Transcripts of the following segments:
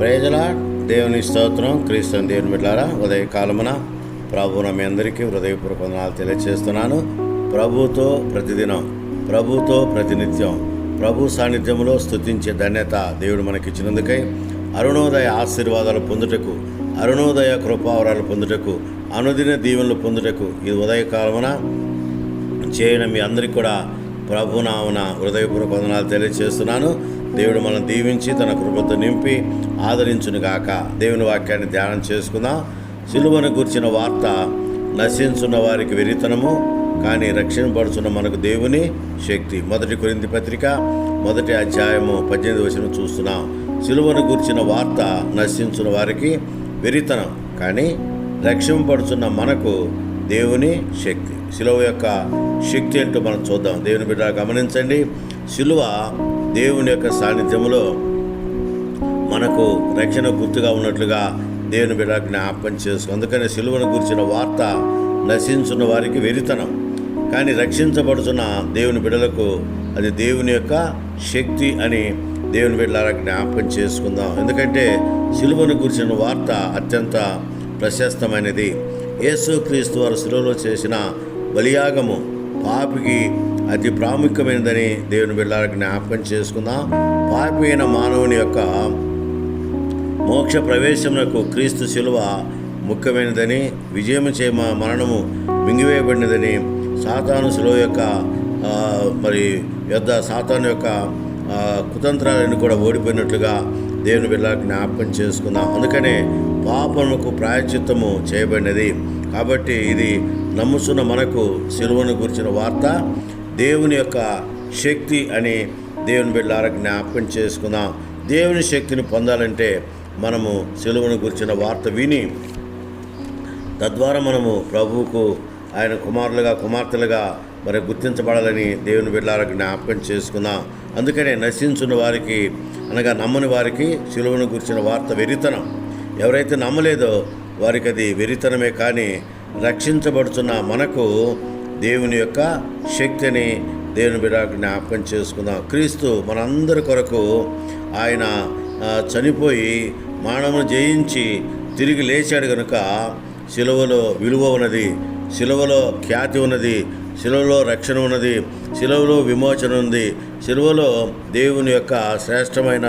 ప్రజల దేవుని స్తోత్రం క్రీస్తు దేవుని బిడ్డారా ఉదయ కాలమున ప్రభువున మీ అందరికీ హృదయపూర్వక వందనాలు తెలియజేస్తున్నాను ప్రభుతో ప్రతిదినం ప్రభుతో ప్రతినిత్యం ప్రభు సాన్నిధ్యంలో స్తుతించే ధన్యత దేవుడు మనకిచ్చినందుకై అరుణోదయ ఆశీర్వాదాలు పొందుటకు అరుణోదయ కృపావరాలు పొందుటకు అనుదిన దీవెనలు పొందుటకు ఈ ఉదయకాలమున చేయడం మీ అందరికీ కూడా ప్రభునామన హృదయపూర్వక వందనాలు తెలియజేస్తున్నాను. దేవుడు మనం దీవించి తన కృపతో నింపి ఆదరించును గాక దేవుని వాక్యాన్ని ధ్యానం చేసుకుందాం. సిలువను గుర్చిన వార్త నశించున్న వారికి వెరితనము కానీ రక్షణపడుచున్న మనకు దేవుని శక్తి. మొదటి కొరింది పత్రిక మొదటి అధ్యాయము పద్దెనిమిది వచ్చిన చూస్తున్నాం. సిలువను గుర్చిన వార్త నశించున్న వారికి వెరితనం కానీ రక్షింపడుచున్న మనకు దేవుని శక్తి. శిలువ యొక్క శక్తి ఏంటో మనం చూద్దాం. దేవుని బిడ్డ గమనించండి. శిలువ దేవుని యొక్క సాన్నిధ్యంలో మనకు రక్షణ గుర్తుగా ఉన్నట్లుగా దేవుని బిడ్డ జ్ఞాపకం చేసుకో అందుకని శిలువను గురించిన వార్త నశించున్న వారికి వెరితనం. కానీ రక్షించబడుతున్న దేవుని బిడ్డలకు అది దేవుని యొక్క శక్తి అని దేవుని బిడ్డలారా జ్ఞాపకం చేసుకుందాం. ఎందుకంటే శిలువను గురించిన వార్త అత్యంత ప్రశస్తమైనది. యేసుక్రీస్తు వారు శిలువలో చేసిన బలియాగము పాపికి అతి ప్రాముఖ్యమైనదని దేవుని బిడ్డలకు జ్ఞాపకం చేసుకుందాం. పాపి అయిన మానవుని యొక్క మోక్ష ప్రవేశమునకు క్రీస్తు శిలువ ముఖ్యమైనదని విజయం చే మరణము మింగివేయబడినదని సాతాను శిలువ యొక్క మరి యొద్ద సాతాను యొక్క కుతంత్రాలను కూడా ఓడిపోయినట్లుగా దేవుని బిడ్డలకు జ్ఞాపకం చేసుకుందాం. అందుకనే పాపముకు ప్రాయచిత్తము చేయబడినది. కాబట్టి ఇది నమ్ముచున్న మనకు సిలువను గురించిన వార్త. దేవుని యొక్క శక్తి అని దేవుని బిడ్డారా జ్ఞాపకం చేసుకుందాం. దేవుని శక్తిని పొందాలంటే మనము సెలువును గురించిన వార్త విని తద్వారా మనము ప్రభువుకు ఆయన కుమారులుగా కుమార్తెలుగా మరి గుర్తించబడాలని దేవుని బిడ్డలారా జ్ఞాపకం చేసుకుందాం. అందుకనే నశించున్న వారికి అనగా నమ్మని వారికి శిలువను గురించిన వార్త వెరితనం. ఎవరైతే నమ్మలేదో వారికి అది వెరితనమే కానీ రక్షించబడుతున్న మనకు దేవుని యొక్క శక్తిని దేవుని బిడ్డ జ్ఞాపకం చేసుకుందాం. క్రీస్తు మనందరి కొరకు ఆయన చనిపోయి మానవును జయించి తిరిగి లేచాడు కనుక శిలువలో విలువ ఉన్నది శిలువలో ఖ్యాతి ఉన్నది శిలువలో రక్షణ ఉన్నది శిలువలో విమోచన ఉంది శిలువలో దేవుని యొక్క శ్రేష్టమైన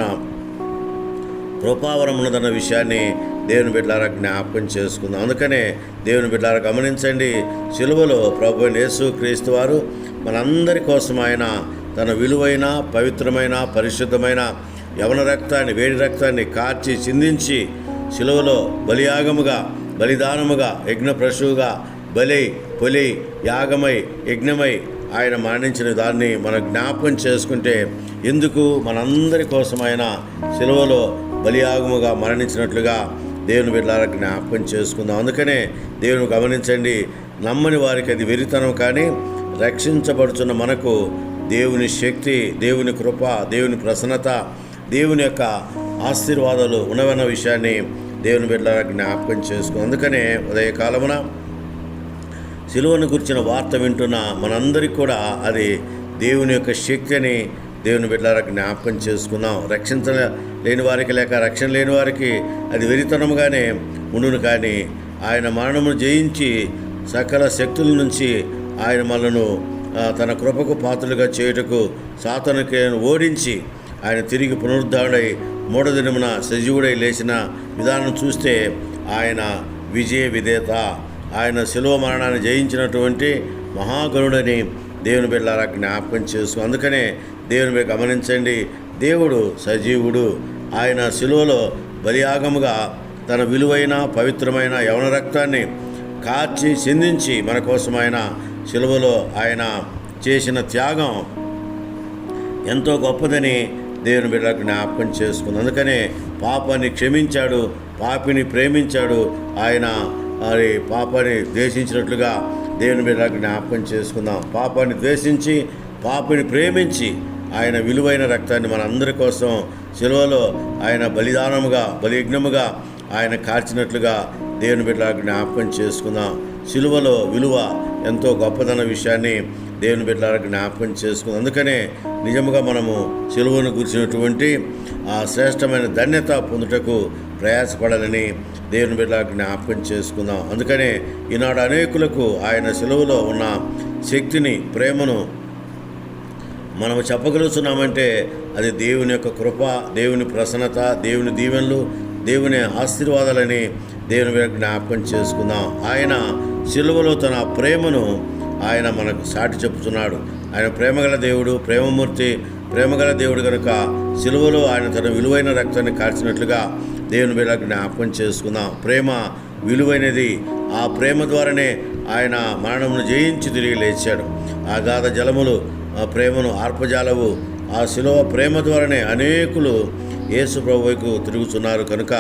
కృపావరం ఉన్నదన్న విషయాన్ని దేవుని బిడ్డలారా జ్ఞాపకం చేసుకుందాం. అందుకనే దేవుని బిడ్డలారా గమనించండి సిలువలో ప్రభు యేసు క్రీస్తు వారు మనందరి కోసం ఆయన తన విలువైన పవిత్రమైన పరిశుద్ధమైన యవన రక్తాన్ని వేడి రక్తాన్ని కార్చి చిందించి సిలువలో బలియాగముగా బలిదానముగా యజ్ఞ ప్రశువుగా బలి పొలి యాగమై యజ్ఞమై ఆయన మరణించిన దాన్ని మనం జ్ఞాపకం చేసుకుంటే ఎందుకు మనందరి కోసం ఆయన సిలువలో బలియాగముగా మరణించినట్లుగా దేవుని బిడ్డలారా జ్ఞాపకం చేసుకుందాం. అందుకనే దేవుని గమనించండి. నమ్మని వారికి అది వెరితనం కానీ రక్షించబడుచున్న మనకు దేవుని శక్తి దేవుని కృప దేవుని ప్రసన్నత దేవుని యొక్క ఆశీర్వాదాలు ఉన్నవన్న విషయాన్ని దేవుని బిడ్డలారా జ్ఞాపకం చేసుకుందాం. అందుకనే ఉదయకాలమున సిలువను గురించిన వార్త వింటున్న మనందరికీ కూడా అది దేవుని యొక్క శక్తి అని దేవుని బిడ్డలారా జ్ఞాపకం చేసుకున్నాం. రక్షించ లేని వారికి లేక రక్షణ లేని వారికి అది వెరితనముగానే ఉండును కానీ ఆయన మరణమును జయించి సకల శక్తుల నుంచి ఆయన మనను తన కృపకు పాత్రలుగా చేయుటకు సాతనకి ఓడించి ఆయన తిరిగి పునరుద్ధారుడై మూడో దినమున సజీవుడై లేచిన విధానం చూస్తే ఆయన విజయ విధేత. ఆయన శిలువ మరణాన్ని జయించినటువంటి మహాగరుడని దేవుని బిడ్డలారా జ్ఞాపకం చేసు అందుకనే దేవుని మీరు గమనించండి. దేవుడు సజీవుడు. ఆయన శిలువలో బలియాగముగా తన విలువైన పవిత్రమైన యవన రక్తాన్ని కార్చి చిందించి మన కోసం ఆయన శిలువలో ఆయన చేసిన త్యాగం ఎంతో గొప్పదని దేవుని బిడ్డ జ్ఞాపకం చేసుకుంది. అందుకనే పాపాన్ని క్షమించాడు పాపిని ప్రేమించాడు. ఆయన మరి పాపాన్ని ద్వేషించినట్లుగా దేవుని మీద జ్ఞాపకం చేసుకుందాం. పాపాన్ని ద్వేషించి పాపిని ప్రేమించి ఆయన విలువైన రక్తాన్ని మనందరి కోసం శిలువలో ఆయన బలిదానముగా బలియజ్ఞముగా ఆయన కార్చినట్లుగా దేవుని బిడ్డ జ్ఞాపకం చేసుకుందాం. సిలువలో విలువ ఎంతో గొప్పదన్న విషయాన్ని దేవుని బిడ్డల జ్ఞాపకం చేసుకుంది. అందుకనే నిజముగా మనము సెలవును కూర్చున్నటువంటి ఆ శ్రేష్టమైన ధన్యత పొందుటకు ప్రయాసపడాలని దేవుని బిడ్డల జ్ఞాపకం చేసుకుందాం. అందుకనే ఈనాడు అనేకులకు ఆయన సెలవులో ఉన్న శక్తిని ప్రేమను మనము చెప్పగలుగుతున్నామంటే అది దేవుని యొక్క కృప దేవుని ప్రసన్నత దేవుని దీవెనలు దేవుని ఆశీర్వాదాలని దేవుని జ్ఞాపకం చేసుకుందాం. ఆయన సిలువలో తన ప్రేమను ఆయన మనకు సాటి చెప్తున్నాడు ఆయన ప్రేమగల దేవుడు ప్రేమమూర్తి ప్రేమగల దేవుడు కనుక సిలువలో ఆయన తన విలువైన రక్తాన్ని కార్చినట్లుగా దేవుని మీద జ్ఞాపకం చేసుకుందాం. ప్రేమ విలువైనది. ఆ ప్రేమ ద్వారానే ఆయన మరణమును జయించి తిరిగి లేచాడు. ఆ గాథ జలములు ఆ ప్రేమను ఆర్పజాలవు. ఆ శిలువ ప్రేమ ద్వారానే అనేకులు యేసు ప్రభువుకు తిరుగుతున్నారు. కనుక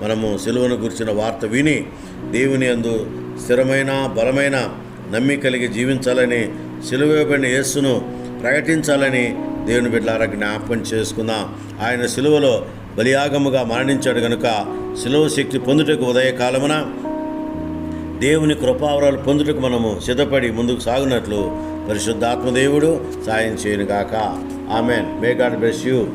మనము శిలువను గురించిన వార్త విని దేవుని అందు స్థిరమైన బలమైన నమ్మి కలిగి జీవించాలని సిలువబడిన యేసును ప్రకటించాలని దేవుని బిడ్డలారా జ్ఞాపకం చేసుకుందాం. ఆయన సిలువలో బలియాగముగా మరణించాడు కనుక సిలువ శక్తి పొందుటకు ఉదయకాలమున దేవుని కృపావరాలు పొందుటకు మనము సిద్ధపడి ముందుకు సాగునట్లు పరిశుద్ధాత్మదేవుడు సాయం చేయనుగాక. Amen. May God bless you